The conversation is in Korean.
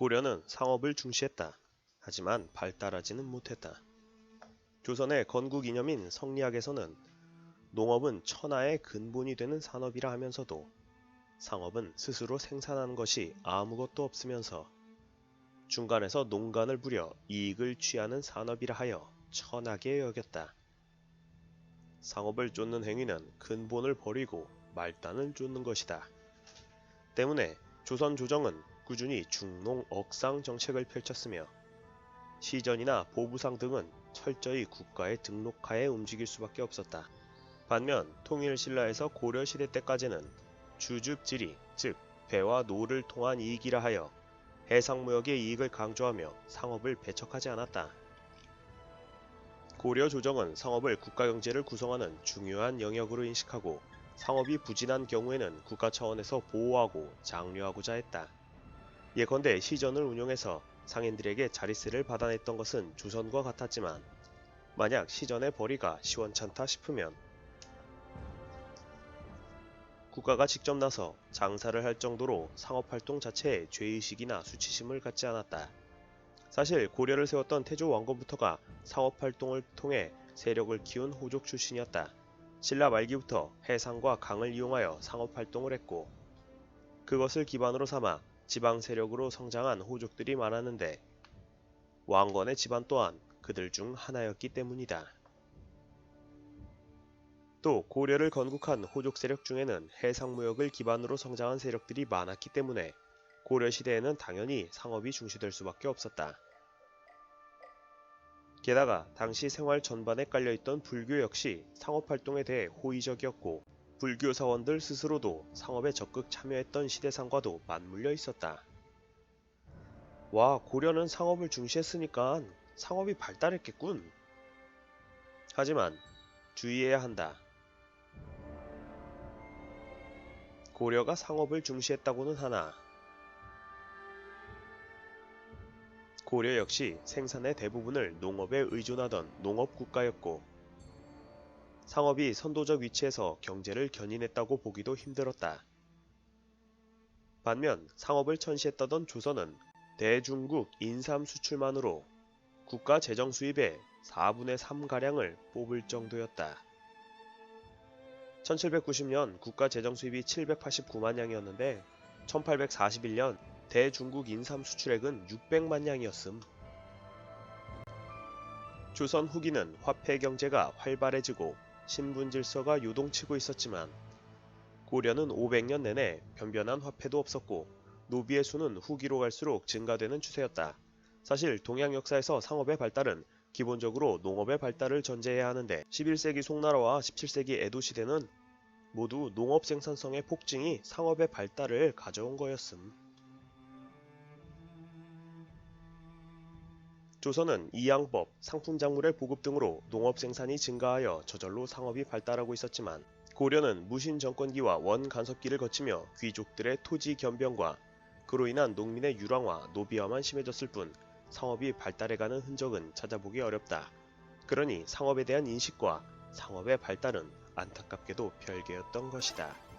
고려는 상업을 중시했다. 하지만 발달하지는 못했다. 조선의 건국 이념인 성리학에서는 농업은 천하의 근본이 되는 산업이라 하면서도 상업은 스스로 생산하는 것이 아무것도 없으면서 중간에서 농간을 부려 이익을 취하는 산업이라 하여 천하게 여겼다. 상업을 쫓는 행위는 근본을 버리고 말단을 쫓는 것이다. 때문에 조선 조정은 꾸준히 중농 억상 정책을 펼쳤으며 시전이나 보부상 등은 철저히 국가의 등록하에 움직일 수밖에 없었다. 반면 통일신라에서 고려시대 때까지는 주줍지리, 즉 배와 노를 통한 이익이라 하여 해상무역의 이익을 강조하며 상업을 배척하지 않았다. 고려 조정은 상업을 국가경제를 구성하는 중요한 영역으로 인식하고 상업이 부진한 경우에는 국가 차원에서 보호하고 장려하고자 했다. 예컨대 시전을 운용해서 상인들에게 자릿세를 받아냈던 것은 조선과 같았지만 만약 시전의 벌이가 시원찮다 싶으면 국가가 직접 나서 장사를 할 정도로 상업활동 자체에 죄의식이나 수치심을 갖지 않았다. 사실 고려를 세웠던 태조 왕건부터가 상업활동을 통해 세력을 키운 호족 출신이었다. 신라 말기부터 해상과 강을 이용하여 상업활동을 했고 그것을 기반으로 삼아 지방 세력으로 성장한 호족들이 많았는데 왕건의 집안 또한 그들 중 하나였기 때문이다. 또 고려를 건국한 호족 세력 중에는 해상무역을 기반으로 성장한 세력들이 많았기 때문에 고려 시대에는 당연히 상업이 중시될 수밖에 없었다. 게다가 당시 생활 전반에 깔려있던 불교 역시 상업활동에 대해 호의적이었고 불교 사원들 스스로도 상업에 적극 참여했던 시대상과도 맞물려 있었다. 와, 고려는 상업을 중시했으니까 상업이 발달했겠군. 하지만 주의해야 한다. 고려가 상업을 중시했다고는 하나 고려 역시 생산의 대부분을 농업에 의존하던 농업 국가였고 상업이 선도적 위치에서 경제를 견인했다고 보기도 힘들었다. 반면 상업을 천시했다던 조선은 대중국 인삼 수출만으로 국가 재정 수입의 4분의 3가량을 뽑을 정도였다. 1790년 국가 재정 수입이 789만 양이었는데 1841년 대중국 인삼 수출액은 600만 양이었음. 조선 후기는 화폐 경제가 활발해지고 신분 질서가 요동치고 있었지만 고려는 500년 내내 변변한 화폐도 없었고 노비의 수는 후기로 갈수록 증가되는 추세였다. 사실 동양 역사에서 상업의 발달은 기본적으로 농업의 발달을 전제해야 하는데 11세기 송나라와 17세기 에도 시대는 모두 농업 생산성의 폭증이 상업의 발달을 가져온 거였음. 조선은 이양법, 상품작물의 보급 등으로 농업 생산이 증가하여 저절로 상업이 발달하고 있었지만 고려는 무신 정권기와 원 간섭기를 거치며 귀족들의 토지 겸병과 그로 인한 농민의 유랑화, 노비화만 심해졌을 뿐 상업이 발달해가는 흔적은 찾아보기 어렵다. 그러니 상업에 대한 인식과 상업의 발달은 안타깝게도 별개였던 것이다.